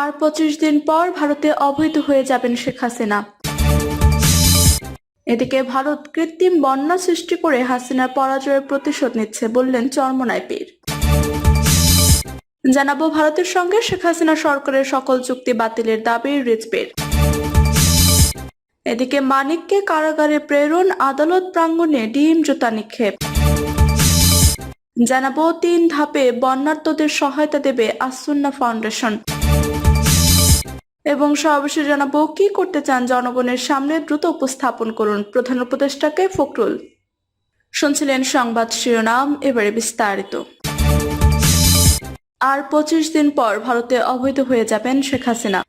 আর পঁচিশ দিন পর ভারতে অবৈধ হয়ে যাবেন শেখ হাসিনা। এদিকে ভারত কৃত্রিম বন্যা সৃষ্টি করে হাসিনার পরাজয়ের প্রতিশোধ নিচ্ছে বললেন চরমনাই পীর। জানাব, ভারতের সঙ্গে শেখ হাসিনা সরকারের সকল চুক্তি বাতিলের দাবি রিজবের। এদিকে মানিককে কারাগারে প্রেরণ, আদালত প্রাঙ্গণে ডিম জুতা নিক্ষেপ। জানাব, তিন ধাপে বন্যার্তদের সহায়তা দেবে আসুন্না ফাউন্ডেশন। এবং সর্বশেষ জানাব, কি করতে চান জনগণের সামনে দ্রুত উপস্থাপন করুন প্রধান উপদেষ্টাকে ফখরুল। শুনছিলেন সংবাদ শিরোনাম, এবারে বিস্তারিত। আর পঁচিশ দিন পর ভারতে অবৈধ হয়ে যাবেন শেখ হাসিনা।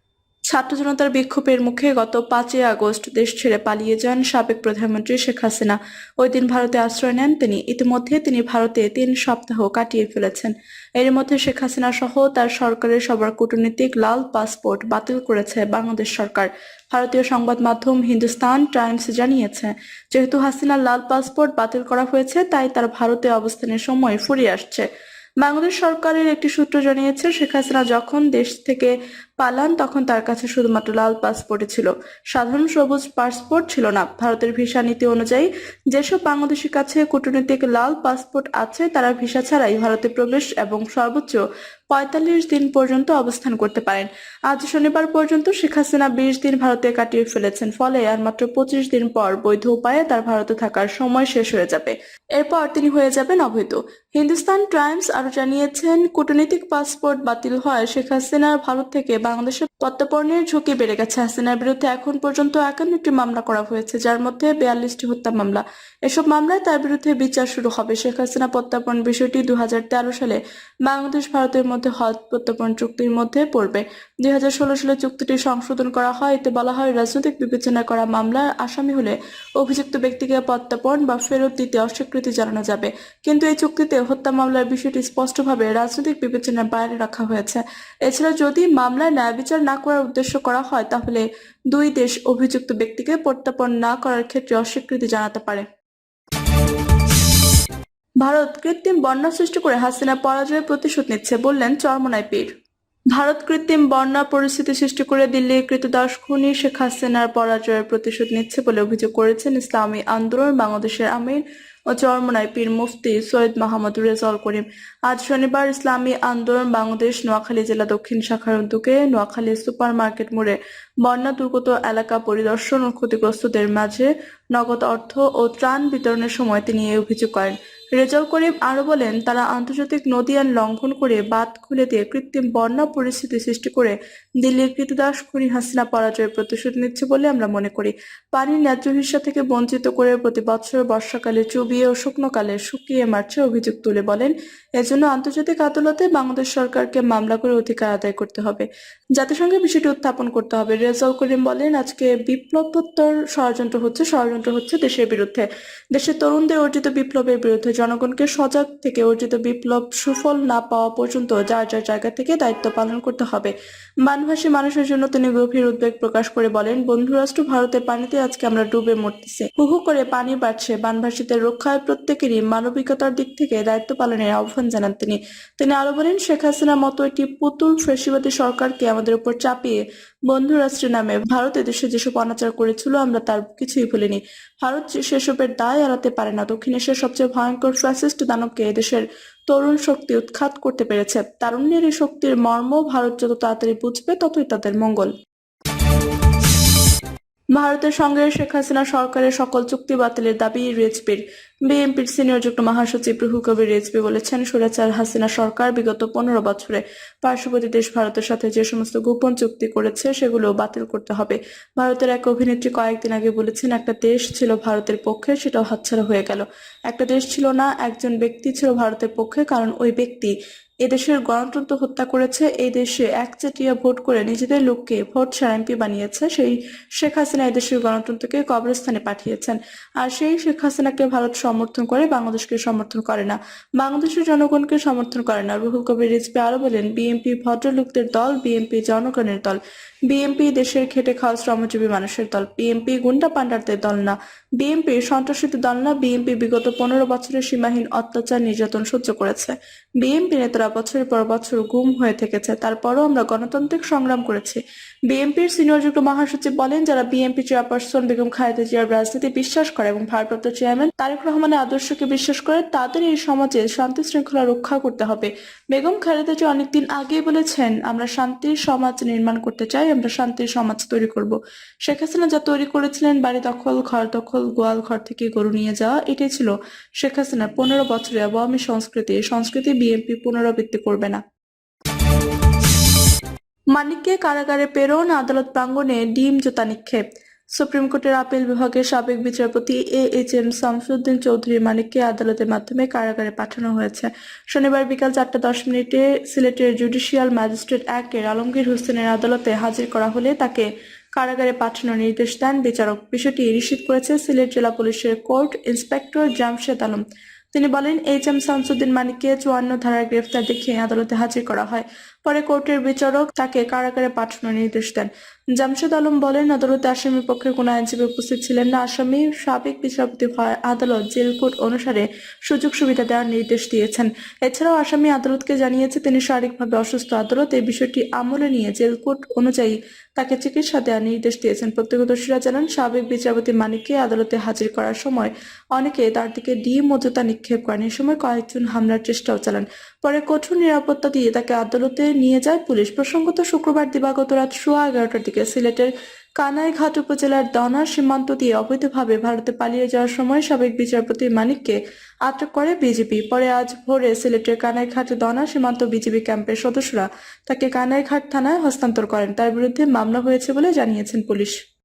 ছাত্র জনতার বিক্ষোভের মুখে গত পাঁচই আগস্ট দেশ ছেড়ে পালিয়ে যান সাবেক প্রধানমন্ত্রী শেখ হাসিনা। ওই দিন ভারতে আশ্রয় নেন তিনি। ইতিমধ্যে তিনি ভারতে তিন সপ্তাহ কাটিয়ে ফেলেছেন। এর মধ্যে শেখ হাসিনা সহ তার সরকারের সবার কূটনীতিক লাল পাসপোর্ট বাতিল করেছে বাংলাদেশ সরকার। ভারতীয় সংবাদ মাধ্যম হিন্দুস্তান টাইমস জানিয়েছে, যেহেতু হাসিনার লাল পাসপোর্ট বাতিল করা হয়েছে, তাই তার ভারতে অবস্থানের সময় ফুরিয়ে আসছে। বাংলাদেশ সরকারের একটি সূত্র জানিয়েছে, শেখ হাসিনা যখন দেশ থেকে পালান তখন তার কাছে শুধুমাত্র লাল পাসপোর্টই ছিল। সাধারণ সবুজ পাসপোর্ট ছিল না। ভারতের ভিসা নীতি অনুযায়ী যেসব বাংলাদেশের কাছে কূটনৈতিক লাল পাসপোর্ট আছে, তারা ভিসা ছাড়াই ভারতে প্রবেশ এবং সর্বোচ্চ পঁয়তাল্লিশ দিন পর্যন্ত অবস্থান করতে পারেন। আজ শনিবার পর্যন্ত শেখ হাসিনা বিশ দিন ভারতে কাটিয়ে ফেলেছেন। ফলে আর মাত্র পঁচিশ দিন পর বৈধ উপায়ে তার ভারতে থাকার সময় শেষ হয়ে যাবে। এরপর তিনি হয়ে যাবেন অবৈধ। হিন্দুস্তান টাইমস আরও জানিয়েছেন, কূটনৈতিক পাসপোর্ট বাতিল হয় শেখ হাসিনা ভারত থেকে বাংলাদেশে প্রত্যর্পণের ঝুঁকি বেড়ে গেছে। হাসিনার বিরুদ্ধে এখন পর্যন্ত একান্নটি মামলা করা হয়েছে, যার মধ্যে বিয়াল্লিশটি হত্যা মামলা। এসব মামলায় তার বিরুদ্ধে বিচার শুরু হবে। শেখ হাসিনা প্রত্যাপন বিষয়টি দু সালে বাংলাদেশ ভারতের মধ্যে হজ প্রত্যাপন চুক্তির মধ্যে পড়বে। দুই সালে চুক্তিটি সংশোধন করা হয়। এতে বলা হয়, রাজনৈতিক বিবেচনা করা মামলার আসামি হলে অভিযুক্ত ব্যক্তিকে প্রত্যাপন বা ফেরত দিতে অস্বীকৃতি জানানো যাবে। কিন্তু এই চুক্তিতে হত্যা মামলার বিষয়টি স্পষ্টভাবে রাজনৈতিক বিবেচনার বাইরে রাখা হয়েছে। এছাড়া যদি মামলায় ন্যায় বিচার না করার উদ্দেশ্য করা হয়, তাহলে দুই দেশ অভিযুক্ত ব্যক্তিকে প্রত্যাপন না করার ক্ষেত্রে অস্বীকৃতি জানাতে পারে। ভারত কৃত্রিম বন্যা সৃষ্টি করে হাসিনা পরাজয়ের প্রতিশোধ নিচ্ছে বললেন চরমনায় পীর। ভারত কৃত্রিম বন্যা পরিস্থিতি সৃষ্টি করে দিল্লির কৃতদাস খুনি শেখ হাসিনার পরাজয়ের প্রতিশোধ নিচ্ছে বলে অভিযোগ করেছেন ইসলামী আন্দোলন, বাংলাদেশের আমির ও চরমনায় পীর মুফতি সৈয়দ মাহমুদ রেজাউল করিম। আজ শনিবার ইসলামী আন্দোলন, বাংলাদেশ নোয়াখালী জেলা দক্ষিণ শাখার উদ্যোগে নোয়াখালী সুপার মার্কেট মোড়ে বন্যা দুর্গত এলাকা পরিদর্শন ও ক্ষতিগ্রস্তদের মাঝে নগদ অর্থ ও ত্রাণ বিতরণের সময় তিনি এই অভিযোগ করেন। রেজাউল করিম আরও বলেন, তারা আন্তর্জাতিক নদী আইন লঙ্ঘন করে বাঁধ খুলে দিয়ে কৃত্রিম বন্যা পরিস্থিতি সৃষ্টি করে দিল্লির কৃতদাস খুনি হাসিনা পরাজয়ের প্রতিশোধ নিচ্ছে বলে আমরা মনে করি। পানির ন্যায্য হিস্সা থেকে বঞ্চিত করে প্রতি বছর বর্ষাকালে চুবিয়ে ও শুকনোকালে শুকিয়ে মারছে অভিযোগ তুলে বলেন, এজন্য আন্তর্জাতিক আদালতে বাংলাদেশ সরকারকে মামলা করে অধিকার আদায় করতে হবে। জাতিসংঘে বিষয়টি উত্থাপন করতে হবে। রেজাউল করিম বলেন, আজকে বিপ্লবোত্তর ষড়যন্ত্র হচ্ছে ষড়যন্ত্র হচ্ছে দেশের বিরুদ্ধে। দেশের তরুণদের অর্জিত বিপ্লবের বিরুদ্ধে জনগণকে সজাগ থেকে অর্জিত বিপ্লব সুফল না পাওয়া পর্যন্ত যার যার জায়গা থেকে দায়িত্ব পালন করতে হবে। বানভাসী মানুষের জন্য তিনি গভীর উদ্বেগ প্রকাশ করে বলেন, বন্ধুরাষ্ট্র ভারতের পানিতে আজকে আমরা ডুবে মরতেছি। হুহু করে পানি বাড়ছে, বানভাসীদের রক্ষায় প্রত্যেকেরই মানবিকতার দিক থেকে দায়িত্ব পালনের আহ্বান জানান তিনি। তিনি আরও বলেন, শেখ হাসিনার মতো একটি পুতুল ফেসিবাদী সরকারকে আমাদের উপর চাপিয়ে বন্ধু রাষ্ট্রের নামে ভারত এদেশে যেসব অনাচার করেছিল, আমরা তার কিছুই ভুলিনি। ভারত সেসবের দায় এড়াতে পারে না, দক্ষিণ এশিয়ার সবচেয়ে ভয়ঙ্কর ফ্যাসিস্ট দানবকে এদেশের তরুণ শক্তি উৎখাত করতে পেরেছে। তারুণ্যের এই শক্তির মর্ম ভারত যত তাড়াতাড়ি বুঝবে, ততই তাদের মঙ্গল। ভারতের সঙ্গে শেখ হাসিনা সরকারের সকল চুক্তি বাতিলের দাবি রেজবির। বিএনপির সিনিয়র যুগ্ম মহাসচিব রুহুল কবির রেজবি বলেছেন, সুরেচার হাসিনা সরকার বিগত পনেরো বছরে পার্শ্ববর্তী দেশ ভারতের সাথে যে সমস্ত গোপন চুক্তি করেছে, সেগুলো বাতিল করতে হবে। ভারতের এক অভিনেত্রী কয়েকদিন আগে বলেছেন, একটা দেশ ছিল ভারতের পক্ষে, সেটাও হাতছাড়া হয়ে গেল। একটা দেশ ছিল না, একজন ব্যক্তি ছিল ভারতের পক্ষে, কারণ ওই ব্যক্তি এদেশের গণতন্ত্র হত্যা করেছে, এই দেশে একচেটিয়া ভোট করে নিজেদের লোককে ভোট সারএমপি বানিয়েছে, সেই শেখ হাসিনা এদেশের গণতন্ত্রকে কবরস্থানে পাঠিয়েছেন। আর সেই শেখ হাসিনাকে ভারত সমর্থন করে বাংলাদেশকে সমর্থন করে না। বাংলাদেশের জনগণকে সমর্থন করে না। রুহুল কবির রিজপি আরও বলেন, বিএনপি ভদ্রলোকদের দল, বিএনপি জনগণের দল। বিএনপি, দেশের খেটে খাওয়া শ্রমজীবী মানুষের দল, বিএনপি, গুন্ডা পান্ডারদের দল না। বিএনপি সন্ত্রাসীদের দল না। বিএনপি বিগত পনেরো বছরের সীমাহীন অত্যাচার নির্যাতন সহ্য করেছে। বিএনপি নেতারা বছরের পর বছর গুম হয়ে থেকেছে, তারপরও আমরা গণতান্ত্রিক সংগ্রাম করেছি। বিএমপির সিনিয়র যুগ্ম মহাসচিব বলেন, যারা বিএনপি চেয়ারপারসন বেগম খালেদা জিয়ার রাজনীতি বিশ্বাস করে এবং ভারপ্রাপ্ত চেয়ারম্যান তারেক রহমানের আদর্শকে বিশ্বাস করে, তাদের এই সমাজে শান্তি শৃঙ্খলা রক্ষা করতে হবে। বেগম খালেদা জিয়া অনেকদিন আগেই বলেছেন, আমরা শান্তির সমাজ নির্মাণ করতে চাই আমরা শান্তির সমাজ তৈরি করব। শেখ হাসিনা যা তৈরি করেছিলেন, বাড়ি দখল, ঘর দখল, গোয়াল ঘর থেকে গরু নিয়ে যাওয়া, এটাই ছিল শেখ হাসিনার পনেরো বছরে আওয়ামী সংস্কৃতি। সংস্কৃতি বিএনপি পুনরাবৃত্তি করবে না। মানিককে কারাগারে প্রেরণ আদালত প্রাঙ্গনে ডিম জোতা নিক্ষেপ। সুপ্রিম কোর্টের আপিল বিভাগের সাবেক বিচারপতি A H M Shamsuddin Chowdhury মানিককে আদালতের মাধ্যমে কারাগারে পাঠানো হয়েছে। শনিবার বিকাল চারটা দশ মিনিটে সিলেটের জুডিশিয়াল ম্যাজিস্ট্রেট একের আলমগীর হোসেনের আদালতে হাজির করা হলে তাকে কারাগারে পাঠানোর নির্দেশ দেন বিচারক। বিষয়টি নিশ্চিত করেছে সিলেট জেলা পুলিশের কোর্ট ইন্সপেক্টর জামশেদ আলম। তিনি বলেন এইচ এম শামসুদ্দিন মানিককে চুয়ান্ন ধারায় গ্রেফতার দেখিয়ে আদালতে হাজির করা হয়। পরে কোর্টের বিচারক তাকে কারাগারে পাঠানোর নির্দেশ দেন। জামশেদ আলম বলেন, আদালতে আসামির পক্ষে কোনো আইনজীবী উপস্থিত ছিলেন না। আসামি সাবেক বিচারপতি আদালত জেল কোড অনুসারে সুযোগ সুবিধা দেওয়ার নির্দেশ দিয়েছেন। এছাড়াও আসামি আদালতকে জানিয়েছে, তিনি শারীরিকভাবে অসুস্থ আদালত। এই বিষয়টি আমলে নিয়ে জেল কোড অনুযায়ী তাকে চিকিৎসা দেওয়ার নির্দেশ দিয়েছেন। প্রত্যক্ষদর্শীরা জানান, সাবেক বিচারপতি মানিককে আদালতে হাজির করার সময় অনেকে তার দিকে ডিম ও জুতা নিক্ষেপ করেন। এ সময় কয়েকজন হামলার চেষ্টাও চালান। পরে কঠোর নিরাপত্তা দিয়ে তাকে আদালতে নিয়ে যায় পুলিশ। প্রসঙ্গত, শুক্রবার দিবাগত রাত সোয়া এগারোটার দিকে সিলেটের কানাইঘাট উপজেলার দনা সীমান্ত দিয়ে অবৈধভাবে ভারতে পালিয়ে যাওয়ার সময় সাবেক বিচারপতি মানিককে আটক করে বিজেপি। পরে আজ ভোরে সিলেটের কানাইঘাট দনা সীমান্ত বিজেপি ক্যাম্পের সদস্যরা তাকে কানাইঘাট থানায় হস্তান্তর করেন। তার বিরুদ্ধে মামলা হয়েছে বলে জানিয়েছেন পুলিশ।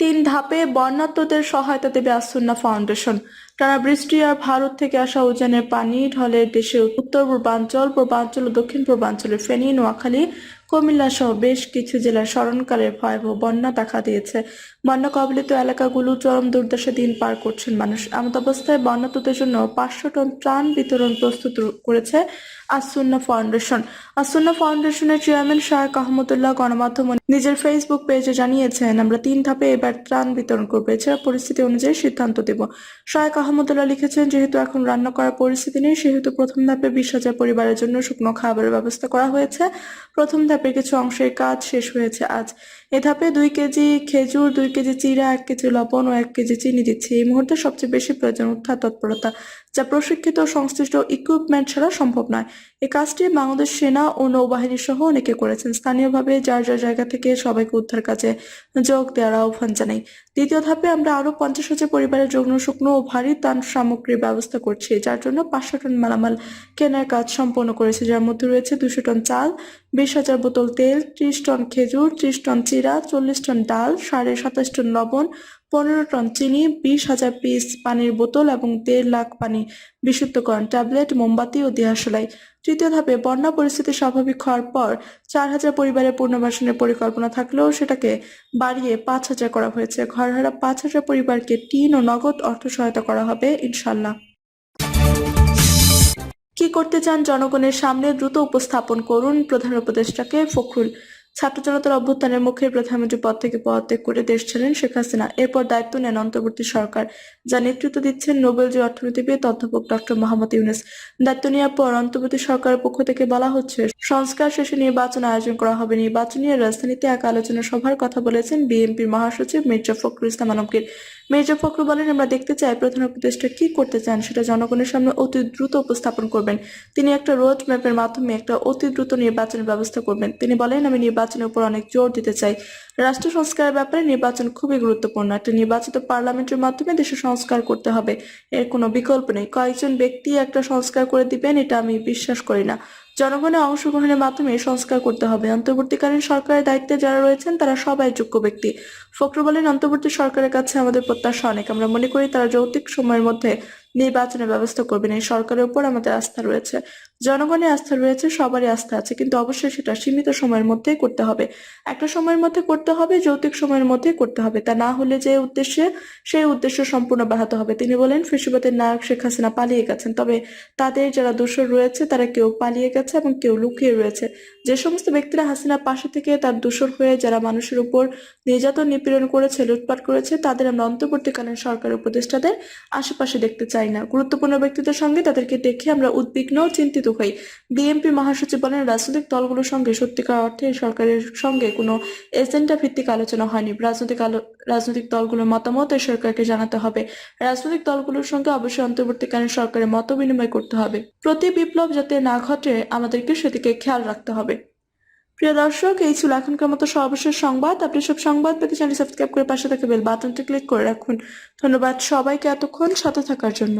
তিন ধাপে বন্যাত্মদের সহায়তা দেবে আসুন্না ফাউন্ডেশন। টানা বৃষ্টি আর ভারত থেকে আসা উজানের পানি ঢলে দেশের উত্তর পূর্বাঞ্চল পূর্বাঞ্চল ও দক্ষিণ পূর্বাঞ্চলের ফেনী, নোয়াখালী কুমিল্লা সহ বেশ কিছু জেলার স্মরণকালে ভয়াবহ বন্যা দেখা দিয়েছে। বন্যা কবলিত এলাকাগুলো চরম দুর্দশা দিন পার করছেন মানুষ। এমত অবস্থায় বন্যাত্মদের জন্য পাঁচশো টন ত্রাণ বিতরণ প্রস্তুত করেছে আসুন্না ফাউন্ডেশন। আসুন্না ফাউন্ডেশনের চেয়ারম্যান শাহেক আহমদুল্লাহ গণমাধ্যম নিজের ফেসবুক পেজে জানিয়েছেন, আমরা তিন ধাপে এবার ত্রাণ বিতরণ করব। এছাড়া পরিস্থিতি অনুযায়ী সিদ্ধান্ত দেব। শাহেক আহমদুল্লাহ লিখেছেন, যেহেতু এখন রান্না করার পরিস্থিতি নেই, সেহেতু প্রথম ধাপে বিশ হাজার পরিবারের জন্য শুকনো খাবারের ব্যবস্থা করা হয়েছে। প্রথম ধাপের কিছু অংশের কাজ শেষ হয়েছে আজ। এ ধাপে দুই কেজি খেজুর, দুই কেজি চিরা, এক কেজি লবণ ও এক কেজি চিনি দিচ্ছি। এই মুহূর্তে সবচেয়ে বেশি প্রয়োজন উদ্ধার তৎপরতা। যা প্রশিক্ষিত সংশ্লিষ্ট ইকুইপমেন্ট ছাড়া সম্ভব নয়। এই কাজটি বাংলাদেশ সেনা ও নৌবাহিনী সহ অনেকে করেছেন। স্থানীয়ভাবে যার যার জায়গা থেকে সবাইকে উদ্ধার কাজে যোগ দেওয়ার আহ্বান জানাই। দ্বিতীয় ধাপে আমরা আরও পঞ্চাশ হাজার পরিবারের যৌন, শুকনো ও ভারী ত্রাণ সামগ্রীর ব্যবস্থা করছি, যার জন্য পাঁচশো টন মালামাল কেনার কাজ সম্পন্ন করেছে। যার মধ্যে রয়েছে দুশো টন চাল, বিশ হাজার বোতল তেল, ত্রিশ টন খেজুর, ত্রিশ টন চিরা, চল্লিশ টন ডাল, সাড়ে সাতাশ টন লবণ পনেরো টন চিনি, বিশ হাজার পিস পানির বোতল এবং দেড় লাখ পানি বিশুদ্ধকরণ ট্যাবলেট, মোমবাতি ও দেহাশলাই তৃতীয় ধাপে বন্যা পরিস্থিতি স্বাভাবিক হওয়ার পর চার হাজার পরিবারের পুনর্বাসনের পরিকল্পনা থাকলেও সেটাকে বাড়িয়ে পাঁচ হাজার করা হয়েছে। ঘরহারা পাঁচ হাজার পরিবারকে টিন ও নগদ অর্থ সহায়তা করা হবে ইনশাল্লাহ কি করতে চান জনগণের সামনে দ্রুত উপস্থাপন করুন প্রধান উপদেষ্টাকে ফখরুল। ছাত্র জনতার অভ্যুত্থানের মুখে প্রধানমন্ত্রী পদ থেকে পদত্যাগ করে দেশ ছেড়েন শেখ হাসিনা। এরপর দায়িত্ব নেন অন্তর্বর্তী সরকার, যা নেতৃত্ব দিচ্ছেন নোবেলজয়ী অর্থনীতিবিদ, অধ্যাপক ডক্টর মোহাম্মদ ইউনুস। দায়িত্ব নেওয়ার পর অন্তর্বর্তী সরকারের পক্ষ থেকে বলা হচ্ছে, সংস্কার শেষে নির্বাচন আয়োজন করা হবে। নির্বাচনী আর রাজধানীতে এক আলোচনা সভার কথা বলেছেন বিএনপির মহাসচিব মির্জা ফখরুল ইসলাম আলমগীর। মির্জা ফখরুল বলেন, আমরা দেখতে চাই প্রধান উপদেষ্টা কি করতে চান, সেটা জনগণের সামনে অতি দ্রুত উপস্থাপন করবেন। তিনি একটা রোড ম্যাপের মাধ্যমে একটা অতি দ্রুত নির্বাচনের ব্যবস্থা করবেন। তিনি বলেন, আমি নির্বাচনের উপর অনেক জোর দিতে চাই। রাষ্ট্র সংস্কারের ব্যাপারে নির্বাচন খুবই গুরুত্বপূর্ণ। একটা নির্বাচিত পার্লামেন্টের মাধ্যমে দেশে সংস্কার করতে হবে। এর কোনো বিকল্প নেই। কয়েকজন ব্যক্তি একটা সংস্কার করে দিবেন, এটা আমি বিশ্বাস করি না। জনগণের অংশগ্রহণের মাধ্যমে সংস্কার করতে হবে। অন্তর্বর্তীকালীন সরকারের দায়িত্বে যারা রয়েছেন, তারা সবাই যোগ্য ব্যক্তি। ফখরু বলেন অন্তর্বর্তী সরকারের কাছে আমাদের প্রত্যাশা অনেক। আমরা মনে করি তারা যৌক্তিক সময়ের মধ্যে নির্বাচনের ব্যবস্থা করবেন। এই সরকারের উপর আমাদের আস্থা রয়েছে। জনগণের আস্থা রয়েছে, সবারই আস্থা আছে, কিন্তু অবশ্যই সেটা সীমিত সময়ের মধ্যেই করতে হবে। একটা সময়ের মধ্যে করতে হবে, যৌক্তিক সময়ের মধ্যেই করতে হবে। তা না হলে যে উদ্দেশ্যে, সেই উদ্দেশ্য সম্পূর্ণ ব্যাহত হবে। তিনি বলেন, ফেসিবাদের নায়ক শেখ হাসিনা পালিয়ে গেছেন, তবে তাদের যারা দোষর রয়েছে, তারা কেউ পালিয়ে গেছে এবং কেউ লুকিয়ে রয়েছে। যে সমস্ত ব্যক্তিরা হাসিনার পাশে থেকে তার দোষর হয়ে, যারা মানুষের উপর নির্যাতন নিপীড়ন করেছে, লুটপাট করেছে, তাদের আমরা অন্তর্বর্তীকালীন সরকার উপদেষ্টাদের আশেপাশে দেখতে চাই না। গুরুত্বপূর্ণ ব্যক্তিদের সঙ্গে তাদেরকে দেখে আমরা উদ্বিগ্ন, চিন্তিত হই। বিএনপি মহাসচিব বলেন, রাজনৈতিক দলগুলোর সঙ্গে সত্যিকার অর্থে সরকারের সঙ্গে কোনো এজেন্ডা ভিত্তিক আলোচনা হয়নি। রাজনৈতিক রাজনৈতিক দলগুলোর মতামত সরকারকে জানাতে হবে। রাজনৈতিক দলগুলোর সঙ্গে অবশ্যই অন্তর্বর্তীকালীন সরকারের মত বিনিময় করতে হবে। প্রতি বিপ্লব যাতে না ঘটে, আমাদেরকে সেদিকে খেয়াল রাখতে হবে। প্রিয় দর্শক, এই ছিল এখনকার মতো সর্বশেষ সংবাদ। আপনি সব সংবাদ পেতে চ্যানেল সাবস্ক্রাইব করে পাশে থাকা বেল বাটনটি ক্লিক করে রাখুন। ধন্যবাদ সবাইকে এতক্ষণ সাথে থাকার জন্য।